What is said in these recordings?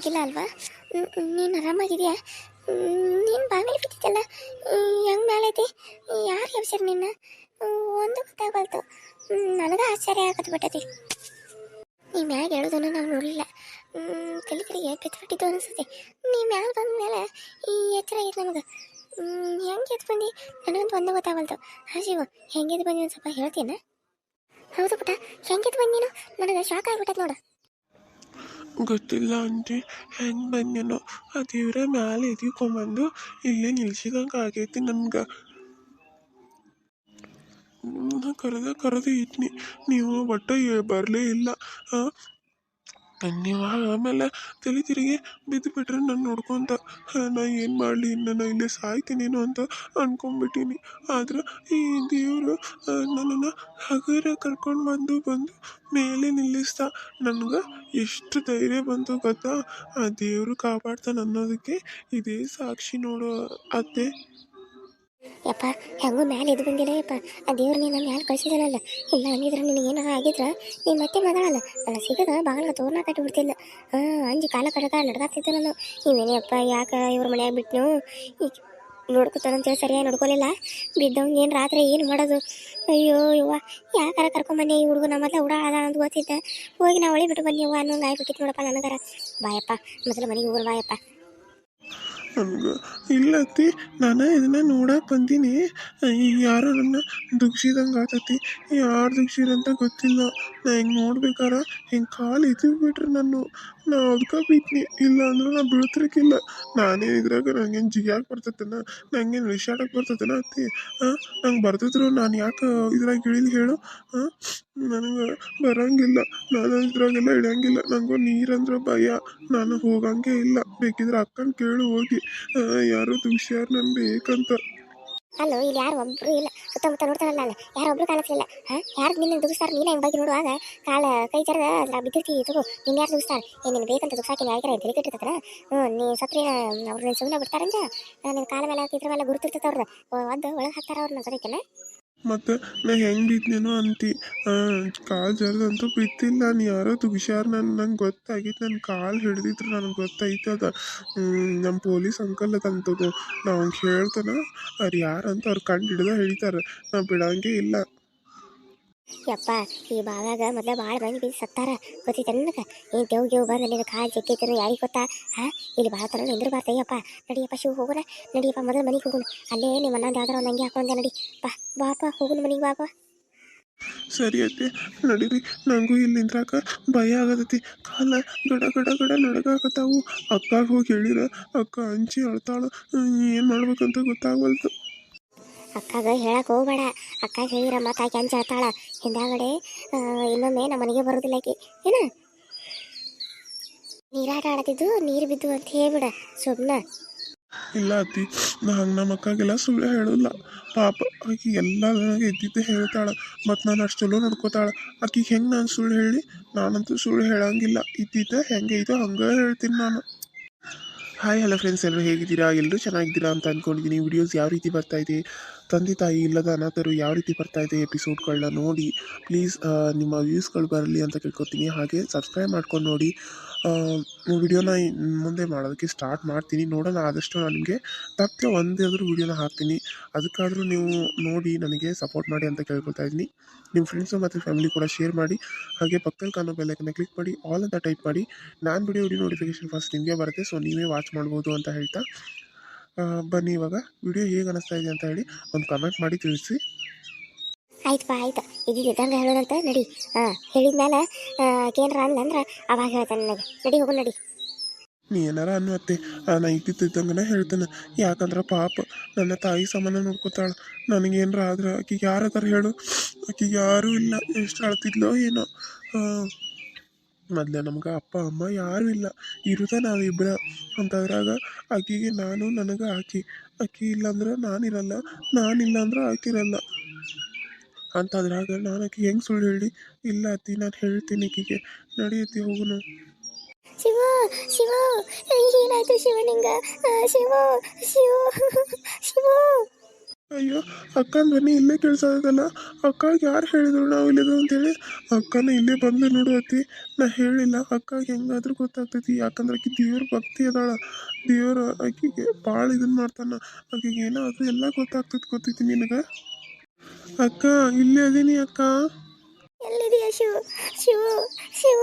ಆಗಿಲ್ಲ ಅಲ್ವಾ? ನೀನು ಆರಾಮಾಗಿದೆಯಾ? ನೀನು ಬಾವಿಲಿ ಬಿಟ್ಟಿದ್ದಲ್ಲ ಹೆಂಗೆ ಮೇಲೈತಿ ಯಾರು ಎಬ್ಸ್ಯಾರ ನಿನ್ನ? ಒಂದು ಗೊತ್ತಾಗಲ್ತು ನನಗೆ ಆಶ್ಚರ್ಯ ಆಗೋದು ಬಿಟ್ಟತಿ. ನೀ ಮ್ಯಾಗ ಹೇಳೋದನ್ನು ನಾವು ನೋಡಲಿಲ್ಲ. ಕಲಿ ಕಡೆಗೆ ಬೆತ್ತಬಿಟ್ಟಿದ್ದು ಅನಿಸುತ್ತೆ. ನೀ ಮ್ಯಾಲ ಬಂದ ಮೇಲೆ ಈ ಎಚ್ಚರ ಆಗಿದೆ ನಮಗೆ. ಹೆಂಗೆ ಎದ್ದು ಬಂದು? ನನಗಂತೂ ಒಂದು ಗೊತ್ತಾಗಲ್ತು ಹಾ ಶಿವ, ಹೆಂಗೆ ಎದ್ದು ಬಂದು ಸ್ವಲ್ಪ ಹೇಳ್ತೀನ ಹೌದು ಪುಟ ಹೆಂಗೆ ಎದ್ದು ನೀನು? ನನಗೆ ಶಾಕ್ ಆಗ್ಬಿಟ್ಟೈತೆ ನೋಡು. ಗೊತ್ತಿಲ್ಲ ಆಂಟಿ. ಹೆಂಗೆ ಬಂದೇನೋ ಆ ದೇವ್ರ ಮ್ಯಾಲೆ ಎದ್ಕೊಂಬಂದು ಇಲ್ಲೇ ನಿಲ್ಸಿದಂಗೆ ಆಗೈತಿ ನನ್ಗೆ. ನಾ ಕರೆದ ಕರೆದು ಇದ್ನಿ. ನೀವು ಒಟ್ಟು ಬರಲೇ ಇಲ್ಲ. ನೀವು ಆಮೇಲೆ ತಲೆ ತಿರುಗಿ ಬಿದ್ದು ಬಿಟ್ಟರೆ ನಾನು ನೋಡ್ಕೊತ ನಾ ಏನು ಮಾಡಲಿ? ನಾನು ಇಲ್ಲೇ ಸಾಯ್ತೀನೇನೋ ಅಂತ ಅಂದ್ಕೊಂಬಿಟ್ಟೀನಿ ಆದ್ರೆ ಈ ದೇವರು ನನ್ನನ್ನು ಹಗರ ಕರ್ಕೊಂಡು ಬಂದು ಬಂದು ಮೇಲೆ ನಿಲ್ಲಿಸ್ತಾ ನನಗೆ ಎಷ್ಟು ಧೈರ್ಯ ಬಂತು ಗೊತ್ತಾ? ಆ ದೇವರು ಕಾಪಾಡ್ತಾನೆ ಅನ್ನೋದಕ್ಕೆ ಇದೇ ಸಾಕ್ಷಿ ನೋಡೋ ಅತ್ತೆ. ಯಪ್ಪ, ಹೆಂಗೋ ಮ್ಯಾಲೆ ಇದು ಬಂದಿಲ್ಲ ಯಪ್ಪ. ಆ ದೇವ್ರು ನೀನು ಮ್ಯಾಲೆ ಕಳ್ಸಿದಾನಲ್ಲ ಇಲ್ಲ ಅಂದಿದ್ರೆ ನಿನಗೆ ಏನಾರ ಆಗಿದ್ರೆ? ನೀನು ಮತ್ತೆ ಮಾತಾಡಲ್ಲ. ನನ್ನ ಸಿಗದ? ಬಾಗಿಲ ತೋರಣ ಕಟ್ಟಿ ಬಿಡ್ತಿಲ್ಲ ಹಾಂ, ಅಂಜಿ ಕಾಲ ಕಡಕ ನಡ್ದಾಗ್ತಿದ್ದೆ ನಾನು. ನೀವೇನಪ್ಪ ಯಾಕೆ ಇವ್ರ ಮನ್ಯಾಗ ಬಿಟ್ನು? ಈಗ ನೋಡ್ಕೊತಾನಂತೇಳಿ ಸರಿಯಾಗಿ ನೋಡ್ಕೊಲಿಲ್ಲ. ಬಿದ್ದವ್ನು ಏನು ರಾತ್ರಿ ಏನು ಮಾಡೋದು? ಅಯ್ಯೋ, ಯವ್ವ, ಯಾಕಾರ ಕರ್ಕೊಂಬನ್ನಿ ಈ ಹುಡುಗನ? ಮೊದಲ ಉಡಾಳದ ಅಂತ ಗೊತ್ತಿದ್ದೆ. ಹೋಗಿ ನಾವು ಒಳಿ ಬಿಟ್ಟು ಬನ್ನಿ ಯವ್ವ ಅನ್ನೋಂಗೆ ಆಗ್ಬಿಟ್ಟಿತ್ತು ನೋಡಪ್ಪ ನನಗರ. ಬಾಯಪ್ಪ ಮೊದಲು ಮನೆಗೆ ಹೋಗ್ರು ಬಾಯಪ್ಪ ನನ್ಗೆ ಇಲ್ಲ ಅತ್ತಿ, ನಾನು ಇದನ್ನ ನೋಡಕ್ಕೆ ಬಂದೀನಿ. ಯಾರೋ ನನ್ನ ದುಗ್ಸಿದಂಗೆ ಆತತಿ ಯಾರು ದುಗ್ಸಿರಂತ ಗೊತ್ತಿಲ್ಲ. ನಾ ಹಿಂಗೆ ನೋಡ್ಬೇಕಾರ, ಹಿಂಗೆ ಕಾಲು ಎತ್ತಿದ್ ಬಿಟ್ರಿ ನಾನು ನಾ ಅದಕ್ಕೆ ಬಿಟ್ನಿ. ಇಲ್ಲ ಅಂದ್ರೆ ನಾ ಬೀಳ್ತಿರಕ್ಕಿಲ್ಲ ನಾನೇ ಇದ್ರಾಗ ನಂಗೇನು ಜಿಗ್ಯಾಕೆ ಬರ್ತೈತನ? ನಂಗೇನು ವಿಷಾಡಕ್ಕೆ ಬರ್ತೈತನ ಅತ್ತಿ? ಹಾಂ ನಂಗೆ ಬರ್ತಿದ್ರು. ನಾನು ಯಾಕೆ ಇದ್ರಾಗ ಇಳಿಲಿ ಹೇಳು? ಹಾಂ ನನಗೆ ಬರಂಗಿಲ್ಲ. ನಾನು ಇದ್ರಾಗೆಲ್ಲ ಇಳಿಯಂಗಿಲ್ಲ ನನಗೂ ನೀರಂದ್ರೆ ಭಯ. ನಾನು ಹೋಗಂಗೆ ಇಲ್ಲ. ಬೇಕಿದ್ರೆ ಅಕ್ಕನ ಕೇಳು ಹೋಗಿ. ಯಾರು ಹುಷಾರು ನನ್ ಬೇಕಂತ. ಅಲ್ಲೋ, ಇಲ್ಲಿ ಯಾರು ಒಬ್ರು ಇಲ್ಲ. ಸುತ್ತಮುತ್ತ ನೋಡ್ತಾರಲ್ಲ ನಾನು ಯಾರು ಒಬ್ರು ಕಾಣಿಸ್ಲಿಲ್ಲ. ಹಾಂ? ಯಾರು ನಿನ್ನ ದುಗಿಸ್ತಾರೆ ನೀನೇ ಹಿಂಗೆ ಬಗ್ಗೆ ನೋಡುವಾಗ ಕಾಲ ಕೈ ಜರದ ಅದ್ರ ಬಿದ್ದಿರ್ತೀವಿ ತಗೋ. ನಿನ್ನ ಯಾರು ದುಗಿಸ್ತಾರೆ ಏ ನಿನ್ನ ಬೇಕಂತ ದುಗ್ಸಾಕಿ ಯಾಕೆ ತಲೆ ಕೆಟ್ಟಿರ್ತದ ಹ್ಞೂ ನೀ ಸತ್ರೆ ಅವ್ರನ್ನ ಸುಮ್ಮನೆ ಬಿಡ್ತಾರಂಜ ನಿನ್ನ ಕಾಲ ಮೇಲೆ ಹಾಕಿದ್ರ ಮೇಲೆ ಗುರುತಿರ್ತೈತೆ ಅವ್ರದ್ದು ಒದ್ದು ಒಳಗೆ ಹಾಕ್ತಾರ ಅವ್ರನ್ನ ಗೊತ್ತೈತೇನ ಮತ್ತೆ, ನಾ ಹೆಂಗೆ ಬಿದ್ನೇನೋ ಅಂತಿ ಕಾಲು ಜರ್ದಂತೂ ಬಿದ್ದಿಲ್ಲ ನಾನು ಯಾರೋ ದುಗ್ಸ್ಯಾರ ನನ್ನ ನಂಗೆ ಗೊತ್ತಾಗಿತ್ತು ನನ್ನ ಕಾಲು ಹಿಡ್ದಿದ್ರು ನನಗೆ ಗೊತ್ತಾಯ್ತದ ನಮ್ಮ ಪೊಲೀಸ್ ಅಂಕಲ್ ಅದಂತದು ನಾ ಅವ್ನಿಗೆ ಹೇಳ್ತಾನ ಅವ್ರು ಯಾರಂತ ಅವ್ರು ಕಂಡು ಹಿಡ್ದ ಹೇಳ್ತಾರೆ ನಾ ಬಿಡೋಂಗೆ ಇಲ್ಲ. ಯಪ್ಪ, ಈ ಬಾವಾಗ ಮೊದಲ ಭಾಳ ಮಂದಿ ಸತ್ತಾರ. ಗೊತ್ತೈತೆ ನನಗೆ? ಏನು ದೇವ್ ಗೇವ್ ಬಂದು ನಿನ್ನ ಕಾಲು ಜಗ್ಗೈತೇನೋ ಯಾರಿಗೆ ಗೊತ್ತಾ? ಹಾ ಇಲ್ಲಿ ಭಾಳ ತರ ನಿಂದ್ರ ಬಾರ್ತಯ್ಯಪ್ಪ ನಡಿಯಪ್ಪ, ಶಿವ ಹೋಗೋಣ ನಡಿಯಪ್ಪ, ಮೊದಲು ಮನೆಗೆ ಹೋಗೋಣ ಅಲ್ಲೇ ನಿಮ್ಮ ಅಣ್ಣಂದು ಯಾವ್ದಾರ ಒಂದು ಹಂಗೆ ಹಾಕೊಂಡೆ ನಡಿ. ಬಾ ಬಾಪ ಹೋಗೋಣ ಮನೆಗೆ ಬಾಪ ಸರಿ ಅತ್ತೆ, ನಡೀರಿ. ನನಗೂ ಇಲ್ಲಿ ನಿಂದ್ರಾಕ ಭಯ ಆಗತೈತಿ. ಕಾಲ ಗಡ ಗಡ ಗಡ ನಡಗಾಕತ್ತಾವು. ಅಕ್ಕಾಗ ಹೋಗಿ ಹೇಳಿರ, ಅಕ್ಕ ಅಂಚಿ ಅಳ್ತಾಳು. ಏನು ಮಾಡ್ಬೇಕಂತ ಗೊತ್ತಾಗವಲ್ತು ಅಕ್ಕಾಗ ಹೇಳಕ್ ಹೋಗ್ಬೇಡ. ಅಕ್ಕ ಹೇಳಿರ ಮತ್ತೆ ಆಕೆ ಅಂಚ ಹೇಳ್ತಾಳ ಹಿಂದಾಗಡೆ ಇನ್ನೊಮ್ಮೆ ನಮ್ಮ ಮನೆಗೆ ಬರೋದಿಲ್ಲ ಆಕಿ. ಏನ? ನೀರಾಟ ಆಡತಿದ್ದು ನೀರು ಬಿದ್ದು ಅಂತ ಹೇಳ್ಬಿಡ ಸುಮ್ಮನೆ ಇಲ್ಲ ಅತ್ತಿ ನಾ ಹಂಗೆ ನಮ್ಮ ಅಕ್ಕಾಗೆಲ್ಲ ಸುಳ್ಳು ಹೇಳಲ್ಲ ಪಾಪ, ಆಕೆ ಎಲ್ಲ ನನಗೆ ಇದ್ದಿದ್ದೆ ಹೇಳ್ತಾಳೆ. ಮತ್ತು ನಾನು ಅಷ್ಟು ಚಲೋ ನೋಡ್ಕೋತಾಳೆ. ಆಕಿಗೆ ಹೆಂಗೆ ನಾನು ಸುಳ್ಳು ಹೇಳಿ? ನಾನಂತೂ ಸುಳ್ಳು ಹೇಳಂಗಿಲ್ಲ. ಇದ್ದಿದ್ದೆ ಹೆಂಗೆ ಇದು ಹಂಗೆ ಹೇಳ್ತೀನಿ ನಾನು. ಹಾಯ್ ಹಲೋ ಫ್ರೆಂಡ್ಸ್ ಎಲ್ಲರೂ ಹೇಗಿದ್ದೀರಾ? ಎಲ್ಲರೂ ಚೆನ್ನಾಗಿದ್ದೀರಾ ಅಂತ ಅಂದ್ಕೊಂಡಿದ್ದೀನಿ ವಿಡಿಯೋಸ್ ಯಾವ ರೀತಿ ಬರ್ತಾ ಇದೆ? ತಂದೆ ತಾಯಿ ಇಲ್ಲದ ಅನಾಥರು ಯಾವ ರೀತಿ ಬರ್ತಾ ಇದೆ ಎಪಿಸೋಡ್ಗಳನ್ನ ನೋಡಿ ಪ್ಲೀಸ್ ನಿಮ್ಮ ವ್ಯೂಸ್ಗಳು ಬರಲಿ ಅಂತ ಕೇಳ್ಕೊತೀನಿ. ಹಾಗೆ ಸಬ್ಸ್ಕ್ರೈಬ್ ಮಾಡ್ಕೊಂಡು ನೋಡಿ. ವಿಡಿಯೋನ ಮುಂದೆ ಮಾಡೋದಕ್ಕೆ ಸ್ಟಾರ್ಟ್ ಮಾಡ್ತೀನಿ. ನೋಡೋಣ, ಆದಷ್ಟು ನಾನು ನಿಮಗೆ ಒಂದೇ ಆದರೂ ವಿಡಿಯೋನ ಹಾಕ್ತೀನಿ. ಅದಕ್ಕಾದರೂ ನೀವು ನೋಡಿ, ನನಗೆ ಸಪೋರ್ಟ್ ಮಾಡಿ ಅಂತ ಕೇಳ್ಕೊತಾ ಇದ್ದೀನಿ. ನಿಮ್ಮ ಫ್ರೆಂಡ್ಸು ಮತ್ತು ಫ್ಯಾಮಿಲಿ ಕೂಡ ಶೇರ್ ಮಾಡಿ. ಹಾಗೆ ಪಕ್ಕದಲ್ಲಿ ಕಾಣೋ ಬೆಲ್ಲೈಕನ್ನ ಕ್ಲಿಕ್ ಮಾಡಿ ಆಲ್ ಅಂತ ಟೈಪ್ ಮಾಡಿ. ನಾನು ವಿಡಿಯೋ ವಿಡಿಯೋ ನೋಟಿಫಿಕೇಶನ್ ಫಸ್ಟ್ ನಿಮಗೆ ಬರುತ್ತೆ. ಸೊ ನೀವೇ ವಾಚ್ ಮಾಡ್ಬೋದು ಅಂತ ಹೇಳ್ತಾ. ಬನ್ನಿ ಇವಾಗ. ವಿಡಿಯೋ ಹೇಗೆ ಅನಿಸ್ತಾ ಇದೆ ಅಂತ ಹೇಳಿ ಒಂದು ಕಮೆಂಟ್ ಮಾಡಿ ತಿಳಿಸಿ. ಆಯ್ತಪ್ಪ ಆಯ್ತು. ಇದು ಇದ್ದಂಗೆ ಹೇಳೋದಂತ ನಡಿ. ಹಾಂ ಹೇಳಿದ್ಮೇಲೆ ಏನಾರ ಅಂದ್ರೆ ಅವಾಗ ಹೇಳ್ತಾನೆ ನನಗೆ. ನಡಿ ಹೋಗು ನಡಿ. ನೀ ಏನಾರ ಅನ್ನು ಅತ್ತೆ. ನಾ ಇದ್ದಿದ್ದಂಗನ ಹೇಳ್ತಾನೆ. ಯಾಕಂದ್ರೆ ಪಾಪ ನನ್ನ ತಾಯಿ ಸಮಾನ ನೋಡ್ಕೋತಾಳೆ. ನನಗೇನಾರ ಆದ್ರೆ ಆಕಿಗೆ ಯಾರು ಥರ ಹೇಳು. ಆಕಿಗೆ ಯಾರೂ ಇಲ್ಲ. ಎಷ್ಟು ಅಳ್ತಿದ್ಲೋ ಏನೋ. ಮೊದಲೇ ನಮ್ಗೆ ಅಪ್ಪ, ಅಮ್ಮ ಯಾರೂ ಇಲ್ಲ. ಇರುದ ನಾವಿಬ್ರ. ಅಂತದ್ರಾಗ ಆಕಿಗೆ ನಾನು ನನಗೆ ಆಕಿ. ಆಕಿ ಇಲ್ಲಾಂದ್ರೆ ನಾನಿರಲ್ಲ. ನಾನಿಲ್ಲ ಅಂದ್ರೆ ಆಕಿರಲ್ಲ. ಅಂತದ್ರಾಗ ನಾನು ಆಕೆ ಹೆಂಗೆ ಸುಳ್ಳು ಹೇಳಿ, ಇಲ್ಲ ಅತ್ತಿ, ನಾನು ಹೇಳ್ತೀನಿ ಆಕಿಗೆ. ನಡೆಯುತ್ತೆ, ಹೋಗುನು. ಶಿವ ಶಿವ ಶಿವ ಶಿವ ಶಿವ. ಅಯ್ಯೋ, ಅಕ್ಕನ ಧ್ವನಿ ಇಲ್ಲೇ ಕೇಳಿಸೋದಲ್ಲ ಅಕ್ಕ ಯಾರು ಹೇಳಿದ್ರು ನಾವು ಇಲ್ಲಿದ್ರು ಅಂತೇಳಿ? ಅಕ್ಕನ ಇಲ್ಲೇ ಬಂದು ನೋಡು ಅತ್ತಿ. ನಾ ಹೇಳಿಲ್ಲ, ಅಕ್ಕ ಹೆಂಗಾದ್ರೂ ಗೊತ್ತಾಗ್ತೈತಿ. ಯಾಕಂದ್ರೆ ಆಕೆ ದೇವ್ರ ಭಕ್ತಿ ಅದಾಳ. ದೇವ್ರ ಆಕಿಗೆ ಭಾಳ ಇದನ್ನ ಮಾಡ್ತಾನ. ಆಕಿಗೆ ಏನಾದ್ರೂ ಎಲ್ಲ ಗೊತ್ತಾಗ್ತೈತಿ ಗೊತ್ತೈತಿ ನಿನಗೆ? ಅಕ್ಕ, ಇಲ್ಲೇ ಅದೀನಿ ಅಕ್ಕ. ಎಲ್ಲಿದೆಯಾ ಶಿವ? ಶಿವ ಶಿವ.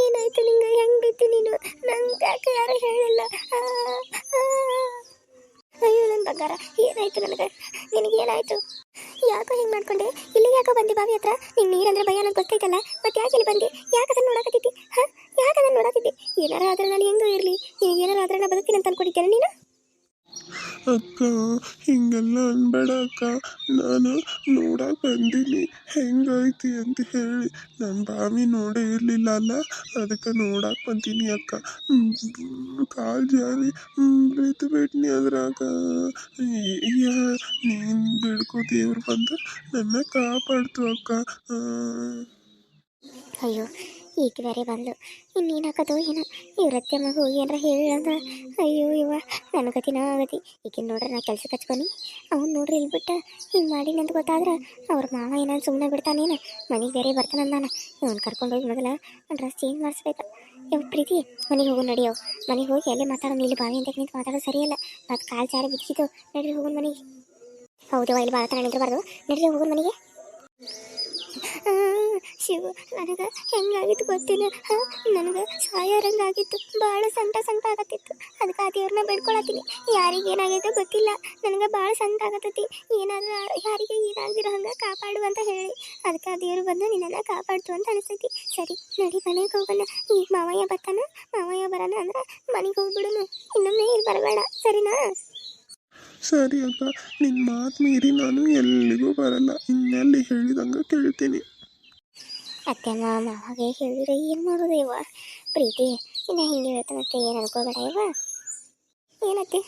ಏನಾಯ್ತು ನಿಂಗೆ? ಹೆಂಗ್ ಬಿತ್ತಿ ನೀನು? ನಂಗೆ ಯಾಕೆ ಯಾರು ಹೇಳಿಲ್ಲ. ಅಯ್ಯೋ, ನನ್ನ ಬಂಗಾರ, ಏನಾಯ್ತು ನನಗೆ? ನಿನಗೇನಾಯ್ತು ಯಾಕೋ ಹಿಂಗೆ ಮಾಡ್ಕೊಂಡೆ? ಇಲ್ಲಿ ಯಾಕೋ ಬಂದಿ ಬಾವಿ ಹತ್ರ? ನಿಂಗೆ ನೀರಂದ್ರೆ ಭಯ ನನಗೆ ಗೊತ್ತೈತಲ್ಲ ಮತ್ತೆ ಯಾಕೆ ಇಲ್ಲಿ ಬಂದೆ? ಯಾಕೆ ಅದನ್ನು ನೋಡಕತ್ತಿದ್ದಿ? ಹಾಂ? ಯಾಕೆ ಅದನ್ನು ನೋಡಕತ್ತಿದ್ದಿ? ಏನಾರ ಆದ್ರೆ ನಾನು ಹೆಂಗೂ ಇರಲಿ. ನಿನಗೆ ಏನಾರ ಆದ್ರೆ ನಾನು ಬದುಕ್ತೀನಿ ಅಂತ ಅನ್ಕೊಂಡಿದ್ದೇನೆ ನೀನು? ಅಕ್ಕ, ಹಿಂಗೆಲ್ಲ ಅನ್ಬೇಡ ಅಕ್ಕ. ನಾನು ನೋಡಕ್ಕೆ ಬಂದೀನಿ. ಹೆಂಗೈತಿ ಅಂತ ಹೇಳಿ. ನನ್ನ ಬಾವಿ ನೋಡೇ ಇರಲಿಲ್ಲ ಅಲ್ಲ? ಅದಕ್ಕೆ ನೋಡಕ್ಕೆ ಬಂದೀನಿ ಅಕ್ಕ. ಕಾಲು ಜಾರಿ. ಬಿದ್ದು ಬಿಟ್ನಿ ಅದ್ರಾಗ. ನೀನು ಬಿಡ್ಕೋ ದೇವ್ರು ಬಂದು. ನನ್ನ ಕಾಪಾಡ್ತು ಅಕ್ಕ. ಅಯ್ಯೋ ಈಗ ಬೇರೆ ಬಂದು ಇನ್ನೇನು ಹಾಕೋದು ಏನೋ ಇವ್ರತ್ತೆ ಮಗು ಏನಾರ ಹೇಳಂದ ಅಯ್ಯೋ ಇವ ಗತಿನ ಆಗತಿ. ಈಗಿನ ನೋಡ್ರಿ ನಾ ಕೆಲ್ಸಕ್ಕೆ ಹಚ್ಕೊನಿ ಅವ್ನು ನೋಡ್ರಿ ಇಲ್ಲಿ ಬಿಟ್ಟ, ಹಿಂಗೆ ಮಾಡಿ ಅಂತ ಗೊತ್ತಾದ್ರೆ ಅವ್ರ ಮಾವ ಏನಾದ್ರು ಸುಮ್ಮನೆ ಬಿಡ್ತಾನೇನು? ಮನೆಗೆ ಬೇರೆ ಬರ್ತಾನಂದಾನ ಇವನು ಕರ್ಕೊಂಡೋಗಿ ಮೊದಲ ಡ್ರೆಸ್ ಚೇಂಜ್ ಮಾಡಿಸ್ಬೇಕು. ಇವ್ ಪ್ರೀತಿ, ಮನೆಗೆ ಹೋಗು ನಡಿಯೋ ಮನೆಗೆ ಹೋಗಿ ಅಲ್ಲೇ ಮಾತಾಡೋಣ ಇಲ್ಲಿ ಬಾವಿ ಅಂತ ನಿಂತು ಮಾತಾಡೋದು ಸರಿಯಲ್ಲ ಮತ್ತು ಕಾಲು ಜಾರಿ ಬಿದ್ದಿದ್ದು, ನಡ್ರಿ ಹೋಗೋಣ ಮನೆಗೆ. ಹೌದು ಇಲ್ಲಿ ಭಾಳ ತನ ನಿಂತಿರಬಾರ್ದು ನಡ್ರಿ ಹೋಗೋಣ ಮನೆಗೆ. ಶಿವ, ನನಗೆ ಹೆಂಗಾಗಿತ್ತು ಗೊತ್ತಿಲ್ಲ. ಹಾಂ, ನನಗೆ ಸಾಯಾರಂಗಾಗಿತ್ತು. ಭಾಳ ಸಂಕಟ ಸಂಕಟ ಆಗತ್ತಿತ್ತು. ಅದಕ್ಕೆ ಆ ದೇವ್ರನ್ನ ಬೇಡ್ಕೊಳತ್ತೀನಿ. ಯಾರಿಗೆ ಏನಾಗೈತೋ ಗೊತ್ತಿಲ್ಲ. ನನಗೆ ಭಾಳ ಸಂಕಟ ಆಗತ್ತೈತಿ. ಏನಾದ್ರೂ ಯಾರಿಗೆ ಏನಾಗಿರೋ ಹಂಗೆ ಕಾಪಾಡು ಅಂತ ಹೇಳಿ. ಅದಕ್ಕೆ ಆ ದೇವ್ರು ಬಂದು ನಿನ್ನನ್ನು ಕಾಪಾಡ್ತು ಅಂತ ಅನಿಸ್ತೈತಿ ಸರಿ, ನಡಿ ಮನೆಗೆ ಹೋಗೋಣ. ಈಗ ಮಾವಯ್ಯ ಬರ್ತಾನ? ಮಾವಯ್ಯ ಬರೋಣ ಅಂದ್ರೆ ಮನೆಗೆ ಹೋಗ್ಬಿಡೋಣ ಇನ್ನೊಮ್ಮೆ ಇಲ್ಲಿ ಬರಬೇಡ. ಸರಿನಾ? ಸರಿ ಅಕ್ಕ ನಿನ್ನ ಮಾತು ಮೀರಿ ನಾನು ಎಲ್ಲಿಗೂ ಬರಲ್ಲ. ಇನ್ನೆಲ್ಲಿ ಹೇಳಿದಂಗೆ ಕೇಳ್ತೀನಿ. ಅತ್ತೆ ಮಾಮ ಹಾಗೆ ಹೇಳಿದ್ರೆ ಏನು ಮಾಡೋದು ಇವ? ಪ್ರೀತಿ ಇನ್ನು ಹಿಂಗೆ ಹೇಳ್ತಾನತ್ತೆ ಏನು ಅನ್ಕೋಬೇಡ ಇವ? ಏನತ್ತೆ?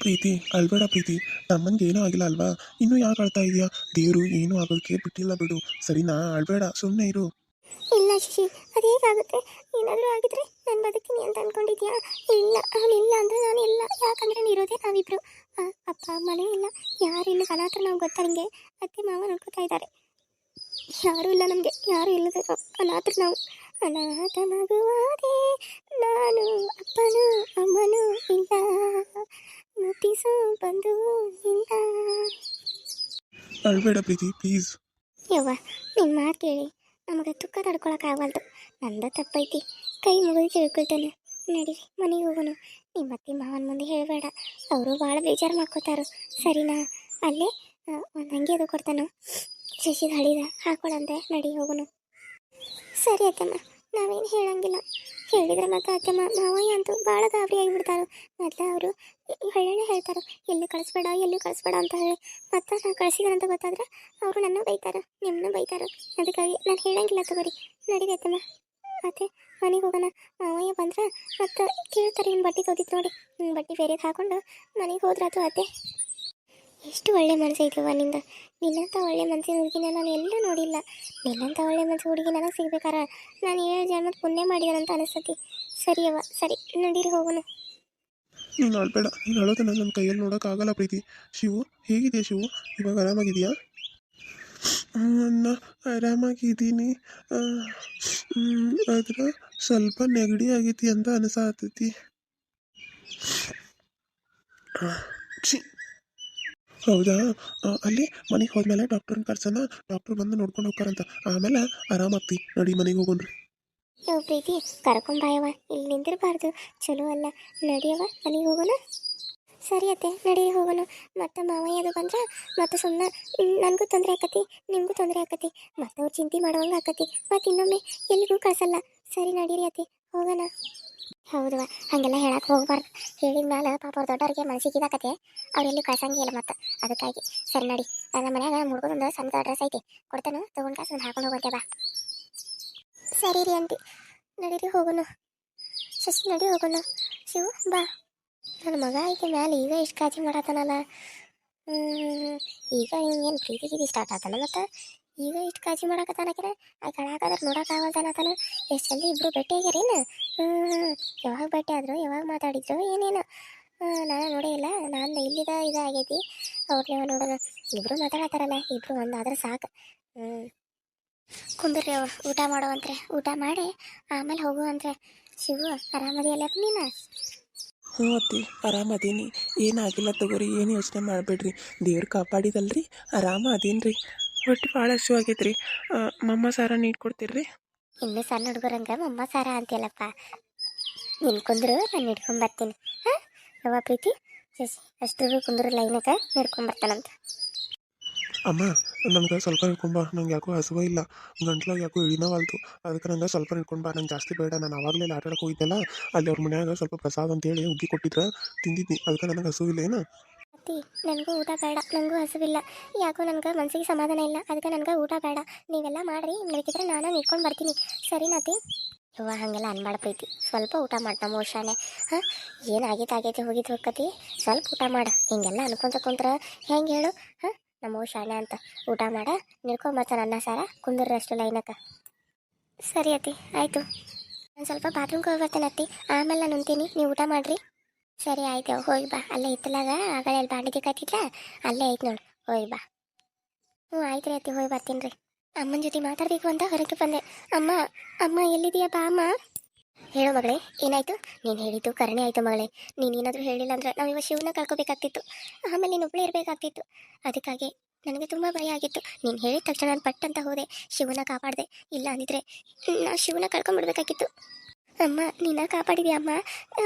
ಪ್ರೀತಿ ಅಲ್ಬೇಡ ಪ್ರೀತಿ. ತಮ್ಮನಿಗೆ ಏನೂ ಆಗಿಲ್ಲ ಅಲ್ವಾ? ಇನ್ನೂ ಯಾಕೆ ಅಳ್ತಾ ಇದೆಯಾ? ದೇವರು ಏನೂ ಆಗೋಕೆ ಬಿಟ್ಟಿಲ್ಲ ಬಿಡು. ಸರಿನಾ? ಅಳ್ಬೇಡ ಸುಮ್ಮನೆ ಇರು. ಇಲ್ಲ ಶಶಿ ಅದು ಹೇಗಾಗುತ್ತೆ? ಏನಾದರೂ ಆಗಿದ್ರೆ ನಾನು ಬದುಕಿನಿ ಅಂತ ಅನ್ಕೊಂಡಿದ್ಯಾ? ಇಲ್ಲ ಅವನಿಲ್ಲ ಅಂದರೆ ನಾನು ಇಲ್ಲ ಯಾಕಂದ್ರೆ ಇರೋದೇ ನಾವಿಬ್ರು ಆ, ಅಪ್ಪ ಅಮ್ಮನೇ ಇಲ್ಲ ಯಾರು ಇನ್ನು ಅನಾಥ ನಾವು ಗೊತ್ತಾ ನಿಮಗೆ ಅತ್ತೆ ಮಾವ ನೋಡ್ಕೊತಾ ಇದ್ದಾರೆ ಯಾರೂ ಇಲ್ಲ ನಮಗೆ ಯಾರು ಇಲ್ಲದ ಅನಾಥರು ನಾವು ಅನಾಥ ಮಗುವಾದೆ ನಾನು ಅಪ್ಪನು ಅಮ್ಮನೂ ಇಲ್ಲ ಮುಟ್ಟಿಸೋ ಬಂದು ಇಲ್ಲ ಅಳ್ಬೇಡ ಪ್ರೀತಿ ಪ್ಲೀಸ್ ಯವ್ವ ನಿನ್ನ ಮಾತು ಕೇಳಿ. ನಮಗೆ ತುಕ್ಕ ತಡ್ಕೊಳಕ್ಕಾಗಲ್ದು ನಂದ ತಪ್ಪೈತಿ. ಕೈ ಮುಗಿದು ತಿಳ್ಕೊಳ್ತಾನೆ. ನಡಿ, ಮನೆಗೆ ಹೋಗೋನು. ನಿಮ್ಮ ಅತ್ತೆ ಮಾವನ ಮುಂದೆ ಹೇಳಬೇಡ. ಅವರು ಭಾಳ ಬೇಜಾರು ಮಾಡ್ಕೋತಾರು. ಸರಿನಾ? ಅಲ್ಲೇ ಒಂದು ಹಂಗೆ ಅದು ಕೊಡ್ತಾನು. ಶಶಿದ ಹಳಿದ ಹಾಕೊಳಂತೆ. ನಡಿ ಹೋಗೋನು. ಸರಿ ಅತ್ತಮ್ಮ, ನಾವೇನು ಹೇಳಂಗಿಲ್ಲ. ಹೇಳಿದ್ರೆ ಮತ್ತೆ ಅತ್ತೆ ಮಾವಯ್ಯ ಅಂತೂ ಭಾಳ ಗಾಬರಿ ಆಗಿಬಿಡ್ತಾರೆ. ಮೊದಲು ಅವರು ಹೇಳೇ ಹೇಳ್ತಾರೆ. ಎಲ್ಲಿ ಕಳಿಸ್ಬೇಡ ಎಲ್ಲಿ ಕಳಿಸ್ಬೇಡ ಅಂತ ಹೇಳಿ ಮತ್ತೆ ನಾನು ಅಂತ ಗೊತ್ತಾದ್ರೆ ಅವರು ನನ್ನ ಬೈತಾರೆ ನಿಮ್ಮನ್ನ ಬೈತಾರೆ. ಅದಕ್ಕಾಗಿ ನಾನು ಹೇಳಂಗಿಲ್ಲ ತಗೋರಿ. ನಡೀತೈತಮ್ಮ ಮತ್ತೆ ಮನೆಗೆ ಹೋಗೋಣ. ಮಾವಯ್ಯ ಬಂದ್ರೆ ಮತ್ತೆ ಕೇಳ್ತಾರೆ ನಿಮ್ಮ ಬಟ್ಟೆ ತೋದಿತ್ತು ನೋಡಿ. ನಿಮ್ಮ ಬಟ್ಟೆ ಬೇರೆಗೆ ಹಾಕೊಂಡು ಮನೆಗೆ ಹೋದ್ರಾತು ಅತ್ತೆ ಎಷ್ಟು ಒಳ್ಳೆ ಮನಸ್ಸೈತವ ನಿಂದ? ನಿನ್ನಂಥ ಒಳ್ಳೆ ಮನಸ್ಸಿನ ಹುಡುಗಿನ ನಾನು ಎಲ್ಲೂ ನೋಡಿಲ್ಲ. ನಿನ್ನಂಥ ಒಳ್ಳೆ ಮನಸ್ಸು ಹುಡುಗಿ ನನಗೆ ಸಿಗ್ಬೇಕಾರ ನಾನು ಏಳು ಜನ್ಮದ ಪುಣ್ಯ ಮಾಡಿದನಂತ ಅನಿಸ್ತತಿ. ಸರಿ ಅವ್ವ ಸರಿ, ನಡೀರಿ, ಹೋಗೋಣ. ನೀನು ಅಳ್ಬೇಡ ನೀನು ಅಳೋದನ್ನ ನನ್ನ ಕೈಯಲ್ಲಿ ನೋಡೋಕ್ಕಾಗಲ್ಲ ಪ್ರೀತಿ. ಶಿವು ಹೇಗಿದೆಯಾ ಶಿವು? ಇವಾಗ ಆರಾಮಾಗಿದೆಯಾ? ನಾ ಆರಾಮಾಗಿದ್ದೀನಿ. ಆದ್ರೆ ಸ್ವಲ್ಪ ನೆಗಡಿ ಆಗೈತಿ ಅಂತ ಅನಿಸಾತೈತಿ. ಛೀ. ಹೌದಾ? ಅಲ್ಲಿ ಮನೆಗೆ ಹೋದ್ಮೇಲೆ ಡಾಕ್ಟರ್ನ ಕರ್ಸಲ್ಲ ಡಾಕ್ಟರ್ ಬಂದು ನೋಡ್ಕೊಂಡು ಹೋಗ್ತಾರಂತ. ಆಮೇಲೆ ಆರಾಮಾಗ್ತಿ. ನಡಿ ಮನೆಗೆ ಹೋಗೋಣ್ರಿ. ಯೋ, ಪ್ರೀತಿ ಕರ್ಕೊಂಬಾಯವ ಇಲ್ಲಿ ನಿಂದಿರಬಾರ್ದು. ಚಲೋ ಅಲ್ಲ. ನಡಿಯವ ಮನೆಗೆ ಹೋಗೋಣ. ಸರಿ ಅತ್ತೆ ನಡೀರಿ ಹೋಗೋಣ. ಮತ್ತೆ ಮಾವಯ್ಯ ಅದು ಬಂದ್ರೆ? ಮತ್ತೆ ಸುಮ್ಮನೆ ನನಗೂ ತೊಂದರೆ ಆಕತಿ, ನಿಮಗೂ ತೊಂದರೆ ಆಕತಿ. ಮತ್ತೆ ಅವ್ರು ಚಿಂತೆ ಮಾಡೋಂಗೆ ಆಕತಿ. ಮತ್ತೆ ಇನ್ನೊಮ್ಮೆ ಎಲ್ಲಿಗೂ ಕಳ್ಸಲ್ಲ. ಸರಿ, ನಡೀರಿ ಅತ್ತೆ. ಹೋಗೋಣ. ಹೌದವ ಹಾಗೆಲ್ಲ ಹೇಳಕ್ಕೆ ಹೋಗ್ಬಾರ್ದು. ಹೇಳಿದ ಮೇಲೆ ಪಾಪ ಅವ್ರ ದೊಡ್ಡವ್ರಿಗೆ ಮನಸ್ಸಿಗೆ ಇದಾಕತೆ ಅವ್ರೆಲ್ಲಿ ಕಳ್ಸಂಗಿಲ್ಲ ಮತ್ತೆ. ಅದಕ್ಕಾಗಿ ಸರಿ ನಡಿ. ನಮ್ಮ ಮನ್ಯಾಗ ಮುಡ್ಕೊಂಡೊಂದು ಸಣ್ಣ ಅಡ್ರೆಸ್ ಐತಿ. ಕೊಡ್ತಾನು, ತೊಗೊಂಡು ಕಾಸು ಹಾಕೊಂಡು ಹೋಗಂತೆ ಬಾ. ಸರಿ ರೀ ಅಂತಿ ನಡೀರಿ ಹೋಗೋಣ ಶಶಿ ನಡಿ ಹೋಗೋಣ ಶಿವು, ಬಾ. ನನ್ನ ಮಗ ಐತೆ ಮ್ಯಾಲೆ, ಈಗ ಇಷ್ಟು ಕಾಳಜಿ ಮಾಡತ್ತಾನಲ್ಲ ಈಗ ಹಿಂಗೇನು ಪ್ರೀತಿ ಗೀತಿ ಸ್ಟಾರ್ಟ್ ಆತಾನ ಮತ್ತು? ಈಗ ಇಷ್ಟು ಕಾಳಜಿ ಮಾಡಕತ್ತಾನಕ್ರೆ ಆ ಕಳಾಕದ್ರ ನೋಡೋಕ್ಕಾಗಲ್ತಾನತಾನ ಎಷ್ಟು ಜಲ್ದಿ ಇಬ್ರು ಭೇಟಿ ಆಗ್ಯಾರೇನು ಯಾವಾಗ ಭೇಟಿ ಆದ್ರು, ಯಾವಾಗ ಮಾತಾಡಿದ್ರು, ಏನೇನು. ನಾನು ನೋಡೇ ಇಲ್ಲ. ನಾನು ಇಲ್ಲಿದ ಇದಾಗೈತಿ ಅವ್ರನ್ನ ನೋಡೋಣ ಇಬ್ರು ಮಾತಾಡತ್ತಾರಲ್ಲ, ಇಬ್ರು ಒಂದಾದ್ರೆ ಸಾಕು. ಹ್ಞೂ ಕುಂದ್ರಿ ಅವ ಊಟ ಮಾಡುವಂತ್ರೆ ಊಟ ಮಾಡಿ, ಆಮೇಲೆ ಹೋಗುವಂತ್ರೆ ಶಿವು ಆರಾಮದಿಯಲ್ಲ ನೀನು? ಹ್ಞೂ ಅತ್ತಿ, ಆರಾಮದೀನಿ. ಏನಾಗಿಲ್ಲ ತಗೋರಿ, ಏನು ಯೋಚನೆ ಮಾಡಬೇಡ್ರಿ. ದೇವ್ರು ಕಾಪಾಡಿದಲ್ರಿ, ಆರಾಮ ಅದೀನಿ ಹೊಟ್ಟೆ ಭಾಳ ಹಸು ಆಗೈತ್ರಿ. ಮಮ್ಮ ಸಾರ ನೀಡ್ ಕೊಡ್ತೀರ್ರಿ? ಇನ್ನು ಸಣ್ಣ ಹುಡುಗರಂಗ ಮಮ್ಮ ಸಾರ ಅಂತೀಯಲ್ಲಪ್ಪ. ನಿನ್ ಕುಂದ್ರು ನಾನು ಹಿಡ್ಕೊಂಡ್ ಬರ್ತೀನಿ. ಯಾವ ಪ್ರೀತಿ? ಶಶಿ ಅಷ್ಟು ಕುಂದ್ರು ಲೈನಕ ಹಿಡ್ಕೊಂಡ್ ಬರ್ತಾನಂತ. ಅಮ್ಮ ನಮ್ಗೆ ಸ್ವಲ್ಪ ಹಿಡ್ಕೊಂಬ ನಂಗೆ ಯಾಕೋ ಹಸುವ ಇಲ್ಲ. ಗಂಟ್ಲಾಗ ಯಾಕೋ ಇಳಿನವಾಲ್ತು. ಅದಕ್ಕೆ ನಂಗೆ ಸ್ವಲ್ಪ ಹಿಡ್ಕೊಂಡ್ ಬಾ. ನಂಗೆ ಜಾಸ್ತಿ ಬೇಡ. ನಾನು ಆವಾಗಲೇ ಆಟ ಆಡಕ್ಕೆ ಹೋಗಿದ್ದೆಲ್ಲ. ಅಲ್ಲಿ ಅವ್ರ ಮನ್ಯಾಗ ಸ್ವಲ್ಪ ಪ್ರಸಾದ ಅಂತೇಳಿ ಉಗ್ಗಿ ಕೊಟ್ಟಿದ್ರೆ ತಿಂದಿದ್ನಿ. ಅದಕ್ಕೆ ನನಗೆ ಹಸುವಿಲ್ಲ ಏನು? ಅತ್ತಿ ನನಗೂ ಊಟ ಬೇಡ, ನನಗೂ ಹಸುವಿಲ್ಲ. ಯಾಕೋ ನನಗೆ ಮನಸ್ಸಿಗೆ ಸಮಾಧಾನ ಇಲ್ಲ, ಅದಕ್ಕೆ ನನಗೆ ಊಟ ಬೇಡ. ನೀವೆಲ್ಲ ಮಾಡಿರಿ ಬೇಕಿದ್ರೆ ನಾನು ನಿಂತ್ಕೊಂಡು ಬರ್ತೀನಿ. ಸರಿನಾ ಅತ್ತಿ ಯವ್ವ, ಹಾಗೆಲ್ಲ ಅನ್ಬಾಡ ಪ್ರೀತಿ ಸ್ವಲ್ಪ ಊಟ ಮಾಡಿ ನಮ್ಮ ಓಷಾನೆ ಹಾಂ? ಏನಾಗೈತೆ ಆಗೈತೆ ಹೋಗಿದ್ದು ಹೋಗತಿ ಸ್ವಲ್ಪ ಊಟ ಮಾಡ. ಹಿಂಗೆಲ್ಲ ಅನ್ಕೊಂತ ಕುಂತ್ರ ಹೆಂಗೆ ಹೇಳು? ಹಾಂ? ನಮ್ಮ ಓಷಾನೆ ಅಂತ. ಊಟ ಮಾಡ ನಿಡ್ಕೊಂಬರ್ತಾನ ಅನ್ನ ಸಾರ ಕುಂದಿರಷ್ಟು ಅಷ್ಟು ಲೈನಕ ಸರಿ ಅತ್ತಿ ಆಯಿತು. ನಾನು ಸ್ವಲ್ಪ ಬಾತ್ರೂಮ್ಗೆ ಹೋಗಿ ಅತ್ತಿ ಆಮೇಲೆ ನಾನು ಉಂತೀನಿ ನೀವು ಊಟ ಮಾಡಿರಿ. ಸರಿ ಆಯ್ತು, ಹೋಗಿ ಬಾ. ಅಲ್ಲೇ ಇತ್ತಲಾಗ ಆಗಳ ಎಲ್ಲಿ ಬಾಂಡಿಗೆ ಕತ್ತಿದ್ರ ಅಲ್ಲೇ ಐತೆ ನೋಡು, ಹೋಗಿ ಬಾ. ಹ್ಞೂ, ಆಯ್ತು ರೀ ಅತ್ತಿ, ಹೋಗಿ ಬರ್ತೀನಿ ರೀ. ಅಮ್ಮನ ಜೊತೆ ಮಾತಾಡಬೇಕು ಅಂತ ಹೊರಗೆ ಬಂದೆ. ಅಮ್ಮ ಅಮ್ಮ ಎಲ್ಲಿದೆಯಾ ಬಾ ಅಮ್ಮ? ಹೇಳು ಮಗಳೇ, ಏನಾಯ್ತು? ನೀನು ಹೇಳಿದ್ದು ಕರಣೆ ಆಯಿತು ಮಗಳೇ. ನೀನು ಏನಾದರೂ ಹೇಳಿಲ್ಲ ಅಂದ್ರೆ ನಾವು ಇವಾಗ ಶಿವನ ಕಳ್ಕೊಬೇಕಾಗ್ತಿತ್ತು. ಆಮೇಲೆ ನೀನು ಒಬ್ಬಳೇ ಇರಬೇಕಾಗ್ತಿತ್ತು. ಅದಕ್ಕಾಗಿ ನನಗೆ ತುಂಬ ಭಯ ಆಗಿತ್ತು. ನೀನು ಹೇಳಿದ ತಕ್ಷಣ ನಾನು ಪಟ್ಟಂತ ಹೋದೆ. ಶಿವನ ಕಾಪಾಡಿದೆ. ಇಲ್ಲ ಅಂದಿದ್ರೆ ನಾನು ಶಿವನ ಕಳ್ಕೊಂಡ್ಬಿಡ್ಬೇಕಾಗಿತ್ತು. ಅಮ್ಮ, ನೀನ ಕಾಪಾಡಿದ್ಯಾ ಅಮ್ಮ?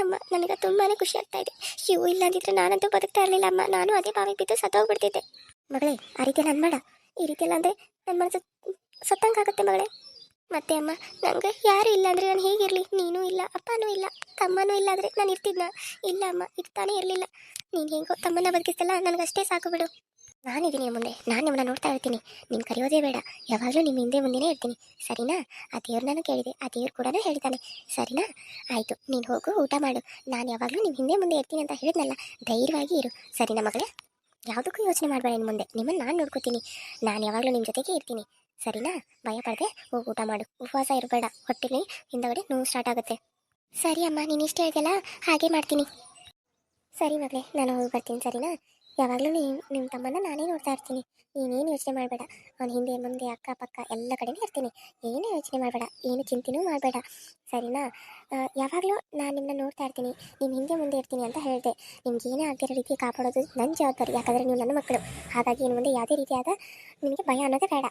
ಅಮ್ಮ, ನನಗೆ ತುಂಬಾ ಖುಷಿ ಆಗ್ತಾ ಇದೆ. ಶಿವು ಇಲ್ಲ ಅಂದಿದ್ರೆ ನಾನಂತೂ ಬದುಕ್ತಾ ಇರಲಿಲ್ಲ ಅಮ್ಮ. ನಾನು ಅದೇ ಬಾವಿಗೆ ಬಿದ್ದು ಸತ್ತೋಗ್ಬಿಡ್ತಿದ್ದೆ. ಮಗಳೇ, ಆ ರೀತಿ ಅನ್ಬೇಡ. ಈ ರೀತಿ ಎಲ್ಲ ಅಂದರೆ ನನ್ನ ಮನಸ್ಸು ಸತ್ತಂಗಾಗುತ್ತೆ ಮಗಳೇ. ಮತ್ತೆ ಅಮ್ಮ, ನಂಗೆ ಯಾರು ಇಲ್ಲ ಅಂದರೆ ನಾನು ಹೇಗಿರಲಿ? ನೀನೂ ಇಲ್ಲ, ಅಪ್ಪನೂ ಇಲ್ಲ, ತಮ್ಮನೂ ಇಲ್ಲ ಅಂದರೆ ನಾನು ಇರ್ತಿದ್ನ? ಇಲ್ಲ ಅಮ್ಮ, ಇರ್ತಾನೆ ಇರಲಿಲ್ಲ. ನೀನು ಹೇಗೋ ತಮ್ಮನ ಬದುಕಿಸ್ತಲ್ಲ, ನನಗಷ್ಟೇ ಸಾಕು ಬಿಡು. ನಾನಿದ್ದೀನಿ ಮುಂದೆ. ನಾನು ನಿಮ್ಮನ್ನ ನೋಡ್ತಾ ಇರ್ತೀನಿ. ನಿಮ್ಮ ಕರೆಯೋದೇ ಬೇಡ. ಯಾವಾಗಲೂ ನಿಮ್ಮ ಹಿಂದೆ ಮುಂದೆನೇ ಇರ್ತೀನಿ. ಸರಿನಾ? ಆ ದೇವ್ರನ್ನ ಕೇಳಿದೆ. ಆ ದೇವ್ರು ಕೂಡ ಹೇಳ್ತಾನೆ ಸರಿನಾ? ಆಯಿತು. ನೀನು ಹೋಗು, ಊಟ ಮಾಡು. ನಾನು ಯಾವಾಗಲೂ ನಿಮ್ಮ ಹಿಂದೆ ಮುಂದೆ ಇರ್ತೀನಿ ಅಂತ ಹೇಳಿದ್ನಲ್ಲ. ಧೈರ್ಯವಾಗಿ ಇರು. ಸರಿನಾ ಮಗಳೇ? ಯಾವುದಕ್ಕೂ ಯೋಚನೆ ಮಾಡಬೇಡ ನಿಮ್ಮ ಮುಂದೆ. ನಿಮ್ಮನ್ನು ನಾನು ನೋಡ್ಕೋತೀನಿ. ನಾನು ಯಾವಾಗಲೂ ನಿಮ್ಮ ಜೊತೆಗೆ ಇರ್ತೀನಿ. ಸರಿನಾ? ಭಯ ಪಡದೆ? ಹೋಗಿ, ಊಟ ಮಾಡು. ಉಪವಾಸ ಇರಬೇಡ. ಹೊಟ್ಟೆಲಿ ಹಿಂದಗಡೆ ನೋವು ಸ್ಟಾರ್ಟ್ ಆಗುತ್ತೆ. ಸರಿ ಅಮ್ಮ, ನೀನು ಇಷ್ಟ ಹೇಳ್ದಲ್ಲ ಹಾಗೆ ಮಾಡ್ತೀನಿ. ಸರಿ ಮಗಳೇ, ನಾನು ಹೋಗಿ ಬರ್ತೀನಿ. ಸರಿನಾ? ಯಾವಾಗಲೂ ನೀ ನಿಮ್ಮ ತಮ್ಮನ ನಾನೇ ನೋಡ್ತಾ ಇರ್ತೀನಿ. ನೀನೇನು ಯೋಚನೆ ಮಾಡಬೇಡ. ಅವ್ನ ಹಿಂದೆ, ಮುಂದೆ ಅಕ್ಕ ಪಕ್ಕ ಎಲ್ಲ ಕಡೆನೂ ಇರ್ತೀನಿ. ಏನೇ ಯೋಚನೆ ಮಾಡಬೇಡ. ಏನು ಚಿಂತೆನೂ ಮಾಡಬೇಡ. ಸರಿನಾ? ಯಾವಾಗಲೂ ನಾನು ನಿಮ್ಮನ್ನ ನೋಡ್ತಾ ಇರ್ತೀನಿ. ನಿಮ್ಮ ಹಿಂದೆ, ಮುಂದೆ ಇರ್ತೀನಿ ಅಂತ ಹೇಳಿದೆ. ಏನೇ ಆಗಿರೋ ರೀತಿ ಕಾಪಾಡೋದು ನನ್ನ ಜವಾಬ್ದಾರಿ. ಯಾಕಂದರೆ ನೀವು ನನ್ನ ಮಕ್ಕಳು. ಹಾಗಾಗಿ ಇನ್ನು ಮುಂದೆ ಯಾವುದೇ ರೀತಿಯಾದ ನಿಮಗೆ ಭಯ ಅನ್ನೋದೇ ಬೇಡ.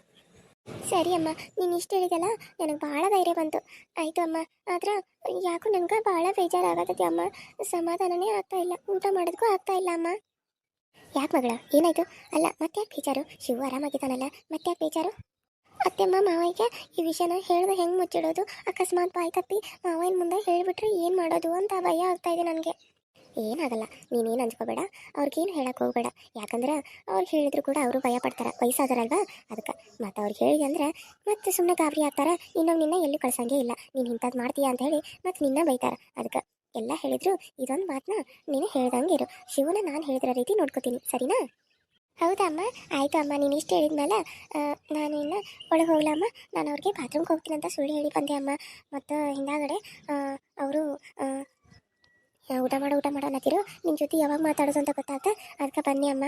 ಸರಿ ಅಮ್ಮ, ನೀನು ಇಷ್ಟು ಹೇಳಿದಲ್ಲ ನನಗೆ ಭಾಳ ಧೈರ್ಯ ಬಂತು. ಆಯಿತು ಅಮ್ಮ. ಆದ್ರೆ ಯಾಕೋ ನನಗೆ ಭಾಳ ಬೇಜಾರಾಗತ್ತೈತಿ ಅಮ್ಮ. ಸಮಾಧಾನನೇ ಆಗ್ತಾ ಇಲ್ಲ. ಊಟ ಮಾಡೋದಕ್ಕೂ ಆಗ್ತಾ ಇಲ್ಲ ಅಮ್ಮ. ಯಾಕೆ ಮಗಳ? ಏನಾಯ್ತು? ಅಲ್ಲ, ಮತ್ತೆ ಯಾಕೆ ಬೇಜಾರು? ಶಿವ ಆರಾಮಾಗಿದ್ದಾನಲ್ಲ, ಮತ್ತೆ ಯಾಕೆ ಬೇಜಾರು? ಅತ್ತೆಮ್ಮ ಮಾವಯ್ಯ, ಈ ವಿಷಯನ ಹೇಳಿದ್ರೆ ಹೆಂಗೆ ಮುಚ್ಚಿಡೋದು? ಅಕಸ್ಮಾತ್ ಬಾಯಿ ತಪ್ಪಿ ಮಾವಯ್ಯನ ಮುಂದೆ ಹೇಳಿಬಿಟ್ರೆ ಏನು ಮಾಡೋದು ಅಂತ ಭಯ ಆಗ್ತಾ ಇದೆ ನನಗೆ. ಏನಾಗಲ್ಲ, ನೀನೇನು ಅಂಜ್ಕೋಬೇಡ, ಅವ್ರಿಗೇನು ಹೇಳಕ್ಕೆ ಹೋಗ್ಬೇಡ. ಯಾಕಂದ್ರೆ ಅವ್ರು ಹೇಳಿದ್ರು ಕೂಡ ಅವರು ಭಯ ಪಡ್ತಾರೆ. ವಯಸ್ಸಾದರಲ್ವಾ? ಅದಕ್ಕೆ ಮತ್ತು ಅವ್ರಿಗೆ ಹೇಳಿದೆ ಅಂದ್ರೆ ಮತ್ತೆ ಸುಮ್ಮನೆ ಗಾಬರಿ ಆಗ್ತಾರೆ, ಇನ್ನೊಂದು ನಿನ್ನ ಎಲ್ಲೂ ಕಳ್ಸಂಗೇ ಇಲ್ಲ. ನೀನು ಇಂಥದ್ದು ಮಾಡ್ತೀಯಾ ಅಂತ ಹೇಳಿ ಮತ್ತೆ ನಿನ್ನ ಬೈತಾರೆ. ಅದಕ್ಕೆ ಎಲ್ಲ ಹೇಳಿದ್ರು. ಇದೊಂದು ಮಾತನ್ನ ನೀನು ಹೇಳ್ದಂಗೆ ಇರು. ಶಿವನ ನಾನು ಹೇಳಿದ್ರ ರೀತಿ ನೋಡ್ಕೋತೀನಿ. ಸರಿನಾ? ಹೌದಮ್ಮ ಆಯಿತು ಅಮ್ಮ, ನೀನು ಇಷ್ಟು ಹೇಳಿದ್ಮೇಲೆ ನಾನು ಇನ್ನು ಒಳಗೆ ಹೋಗ್ಲಮ್ಮ ನಾನು ಅವ್ರಿಗೆ ಬಾತ್ರೂಮ್ಗೆ ಹೋಗ್ತೀನಿ ಅಂತ ಸುಳ್ಳು ಹೇಳಿ ಬಂದೆ ಅಮ್ಮ. ಮತ್ತು ಹಿಂದಾಗಡೆ ಅವರು ಊಟ ಮಾಡೋ ಊಟ ಮಾಡೋ ಅನ್ನತ್ತಿರು. ನಿನ್ನ ಜೊತೆ ಯಾವಾಗ ಮಾತಾಡೋದು ಅಂತ ಗೊತ್ತಾಗ್ತಾ ಅದಕ್ಕೆ ಬನ್ನಿ ಅಮ್ಮ.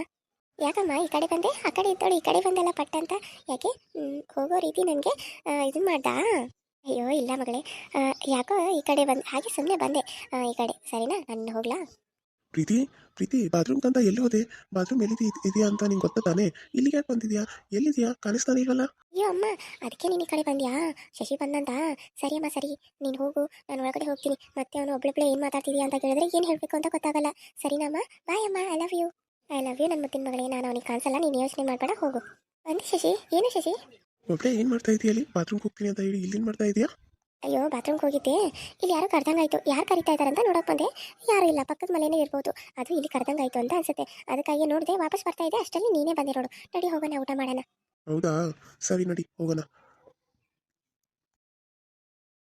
ಯಾಕಮ್ಮ, ಈ ಕಡೆ ಬಂದೆ? ಆ ಕಡೆ ಇದ್ದೋಳು ಈ ಕಡೆ ಬಂದಲ್ಲ ಪಟ್ಟ ಅಂತ? ಯಾಕೆ? ಹೋಗೋ ರೀತಿ ನನಗೆ ಇದನ್ನ ಮಾಡ್ದಾ? ಅಯ್ಯೋ ಇಲ್ಲ ಮಗಳೇ. ಯಾಕೋ ಈ ಕಡೆ ಬಂದು ಹಾಗೆ ಸುಮ್ಮನೆ ಬಂದೆ. ಈ ಕಡೆ. ಸರಿನಾ? ನಾನು ಹೋಗ್ಲಾ? ಪ್ರೀತಿ ಪ್ರೀತಿ ಬಾತ್ರೂಮ್ ಅಂತ ಎಲ್ಲಿ ಹೋದೆ? ಬಾತ್ರೂಮ್ ಎಲ್ಲಿ ಇದೆಯಾ ಅಂತ ನಿಂಗೆ ಗೊತ್ತಾ ತಾನೇ? ಇಲ್ಲಿಗೆ ಯಾಕೆ ಬಂದಿದ್ಯಾ? ಎಲ್ಲಿದ್ಯಾ? ಕಾಣಿಸ್ತಾನೆ ಇಲ್ವಲ್ಲ? ಅಯ್ಯೋ ಅಮ್ಮ ಅದಕ್ಕೆ ನೀನು ಈ ಕಡೆ ಬಂದ್ಯಾ? ಶಶಿ ಬಂದಂತ? ಸರಿ ಅಮ್ಮ ಸರಿ. ನೀನು ಹೋಗು. ನಾನು ಒಳಗಡೆ ಹೋಗ್ತೀನಿ. ಮತ್ತೆ ಅವನು ಒಬ್ಳೊಬ್ಳೆ ಏನು ಮಾತಾಡ್ತಿದ್ಯಾ ಅಂತ ಕೇಳಿದ್ರೆ ಏನು ಹೇಳಬೇಕು ಅಂತ ಗೊತ್ತಾಗಲ್ಲ. ಸರಿನಮ್ಮ ಬಾಯ್ ಅಮ್ಮ I love you I love you ನನ್ನ ಮುತ್ತಿನ ಮಗಳೇ. ನಾನು ಅವನಿಗೆ ಕಾಣಿಸಲ್ಲ ನೀನು ಯೋಚನೆ ಮಾಡಬೇಡ ಹೋಗು. ಬಂದು ಶಶಿ. ಏನು ಶಶಿ? ಒಬ್ಬಳೆ ಏನು ಮಾಡ್ತಾ ಇದೀಯ ಅಲ್ಲಿ? ಬಾತ್ರೂಮ್ ಹೋಗ್ತೀನಿ ಅಂತ ಹೇಳಿ ಇಲ್ಲಿಂದ ಮಾಡ್ತಾ ಇದೀಯಾ? ಅಯ್ಯೋ ಬಾತ್ರೂಮ್ ಹೋಗಿದ್ದೆ. ಇಲ್ಲಿ ಯಾರು ಕರ್ದಂಗಾಯ್ತು ಯಾರು ಕರಿತಾ ಇದ್ದಾರಂತ ನೋಡಕ್ ಬಂದೆ. ಯಾರು ಇಲ್ಲ ಪಕ್ಕದ ಮನೆಯೇ ಇರ್ಬೋದು. ಅದು ಇಲ್ಲಿ ಕರ್ದಂಗಾಯ್ತು ಅಂತ ಅನ್ಸುತ್ತೆ. ಅದಕ್ಕಾಗಿ ನೋಡಿದೆ ವಾಪಸ್ ಬರ್ತಾ ಇದೆ ಅಷ್ಟರಲ್ಲಿ ನೀನೇ ಬಂದೆ ನೋಡು ನಡಿ ಹೋಗೋಣ ಊಟ ಮಾಡೋಣ. ಹೌದಾ? ಸರಿ ನಡಿ ಹೋಗೋಣ.